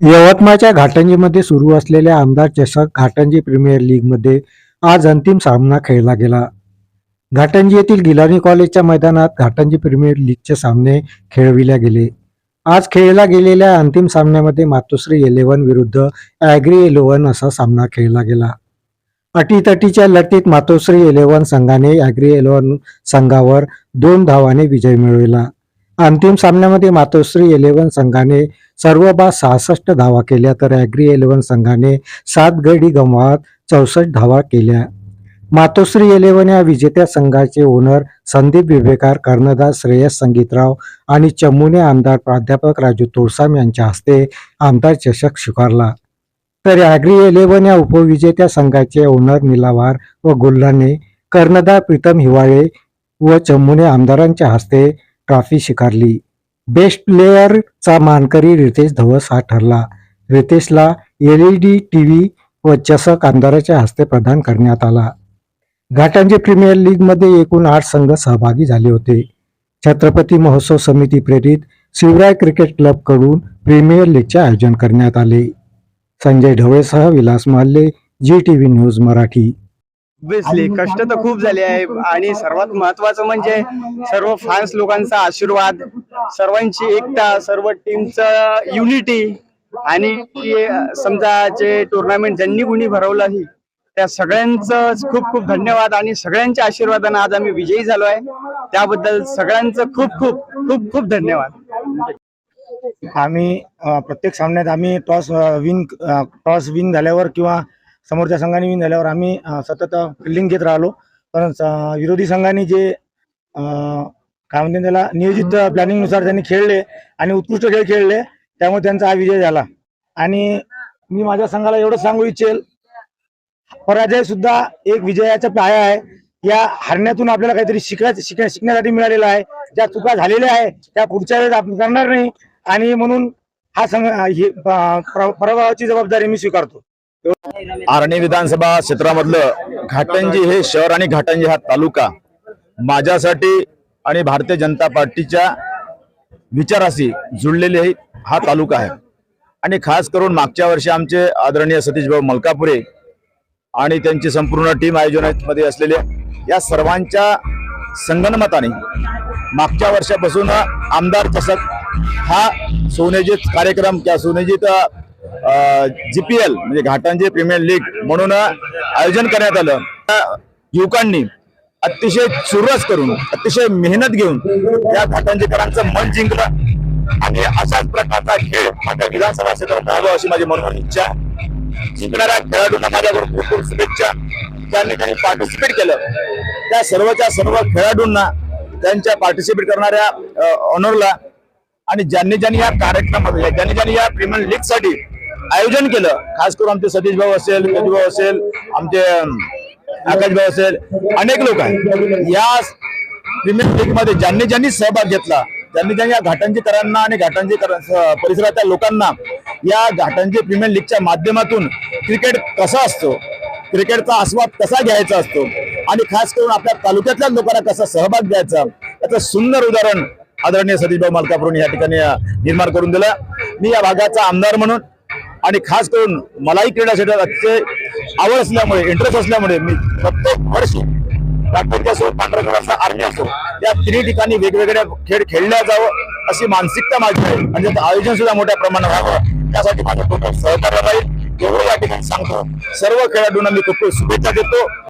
यवतमाळच्या घाटंजीमध्ये सुरू असलेल्या आमदार चषक घाटंजी प्रीमियर लीगमध्ये आज अंतिम सामना खेळला गेला. घाटंजी येथील गिलानी कॉलेजच्या मैदानात घाटंजी प्रीमियर लीगचे सामने खेळविले गेले. आज खेळला गेलेल्या अंतिम सामन्यामध्ये मातोश्री इलेव्हन विरुद्ध ॲग्री इलेव्हन असा सामना खेळला गेला. अटीतटीच्या लढतीत मातोश्री इलेव्हन संघाने ॲग्री इलेव्हन संघावर दोन धावाने विजय मिळविला. अंतिम सामन्यामध्ये मातोश्री इलेव्हन संघाने सर्व बाद सहासष्ट धावा केल्या तर ॲग्री इलेव्हन संघाने सात गडी गमवात चौसष्ट धावा केल्या. मातोश्री इलेव्हन या विजेत्या संघाचे ओनर संदीप विवेकार कर्णदास श्रेयस संगीतराव आणि चमुने आमदार प्राध्यापक राजू तोळसाम यांच्या हस्ते आमदार चषक स्वीकारला. तर ॲग्री इलेव्हन या उपविजेत्या संघाचे ओनर निलावार व गुल्हाने कर्णदार प्रीतम हिवाळे व चमुने आमदारांच्या हस्ते ट्रॉफी स्वीकारली. बेस्ट प्लेअरचा मानकरी रितेश धवस हा ठरला. रितेशला L E D T V व चषक आमदाराच्या हस्ते प्रदान करण्यात आला. घाटांजी प्रीमियर लीगमध्ये एकूण आठ संघ सहभागी झाले होते. छत्रपती महोत्सव समिती प्रेरित शिवराय क्रिकेट क्लबकडून प्रीमियर लीगचे आयोजन करण्यात आले. Sanjay ढवळेसह Vilas Malle G T V news Marathi. Obviously कष्ट तर खूप झाले आहे. आणि सर्वात महत्वाचं म्हणजे सर्व फॅन्स लोकांचा आशीर्वाद सर्वांची एकता सर्व टीमचं युनिटी आणि समजा जे टुर्नामेंट ज्यांनी कुणी भरवलं ही त्या सगळ्यांचं खूप खूप धन्यवाद आणि सगळ्यांच्या आशीर्वादाने आज आम्ही विजयी झालो आहे. त्याबद्दल सगळ्यांचं खूप खूप खूप खूप धन्यवाद. आम्ही प्रत्येक सामन्यात आम्ही टॉस विन टॉस विन झाल्यावर किंवा समोरच्या संघाने विन झाल्यावर आम्ही सतत फिल्डिंग घेत राहिलो. पण विरोधी संघाने जे काय म्हणते त्याला नियोजित प्लॅनिंगनुसार त्यांनी खेळले आणि उत्कृष्ट खेळ खेळले त्यामुळे त्यांचा हा विजय झाला. आणि मी माझ्या संघाला एवढंच सांगू इच्छेल पराजय सुद्धा एक विजयाचा पाया आहे. या हरण्यातून आपल्याला काहीतरी शिकण्या शिकण्या शिकण्यासाठी मिळालेलं आहे. ज्या चुका झालेल्या आहे त्या पुढच्या वेळेस आपण करणार नाही. आणि म्हणून हा संघ ही पराभवाची जबाबदारी मी स्वीकारतो. आर्णी विधानसभा क्षेत्रामधलं घाटंजी हे शहर आणि घाटंजी हा तालुका माझ्यासाठी आणि भारतीय जनता पार्टीच्या विचाराशी जुळलेले हा तालुका आहे. आणि खास करून मागच्या वर्षी आमचे आदरणीय सतीशभाऊ मलकापुरे आणि त्यांची संपूर्ण टीम आयोजनामध्ये असलेले या सर्वांच्या संगणमताने मागच्या वर्षापासून आमदार चषक हा सुनियोजित कार्यक्रम किंवा सुनियोजित जीपीएल म्हणजे घाटांचे प्रीमियर लीग म्हणून आयोजन करण्यात आलं. युवकांनी अतिशय चुरस करून अतिशय मेहनत घेऊन या घाटांचेकरांचं मन जिंकलं. आणि अशाच प्रकारचा खेळ माझ्या विधानसभा क्षेत्रात राहावा अशी माझी मनोमन इच्छा जिंकणाऱ्या खेळाडूंना माझ्याकडून भरपूर शुभेच्छा. त्यांनी त्यांनी पार्टिसिपेट केलं. त्या सर्वच्या सर्व खेळाडूंना त्यांच्या पार्टिसिपेट करणाऱ्या ऑनरला आणि ज्यांनी ज्यांनी या कार्यक्रमामध्ये ज्यांनी ज्यांनी या प्रीमियर लीगसाठी आयोजन केलं. खास करून आमचे सतीश भाऊ असेल भाऊ असेल आमचे आकाश भाऊ असेल अनेक लोक आहेत. या प्रीमियर लीगमध्ये ज्यांनी ज्यांनी सहभाग घेतला ज्यांनी ज्यांनी या घाटांजीकरांना आणि घाटांजी परिसरातल्या लोकांना या घाटांजी प्रीमियर लीगच्या माध्यमातून क्रिकेट कसा असतो क्रिकेटचा आस्वाद कसा घ्यायचा असतो आणि खास करून आपल्या तालुक्यातल्या लोकांना कसा सहभाग द्यायचा याचं सुंदर उदाहरण आदरणीय सतीशभाऊ मलकापूरून या ठिकाणी निर्माण करून दिलं. मी या भागाचा आमदार म्हणून आणि खास करून मलाही क्रीडा अतिशय आवड असल्यामुळे इंटरेस्ट असल्यामुळे मी प्रत्येक वर्षी राष्ट्रपती असो पांढरकरांचा आर्मी असो या तिन्ही ठिकाणी वेगवेगळ्या खेळ खेळल्या जावं अशी मानसिकता माझी आहे. म्हणजे त्याचं आयोजन सुद्धा मोठ्या प्रमाणात व्हावं त्यासाठी माझं टोटल सहकार्य राहील एवढं या ठिकाणी सांगतो. सर्व खेळाडूंना मी खूप खूप शुभेच्छा देतो.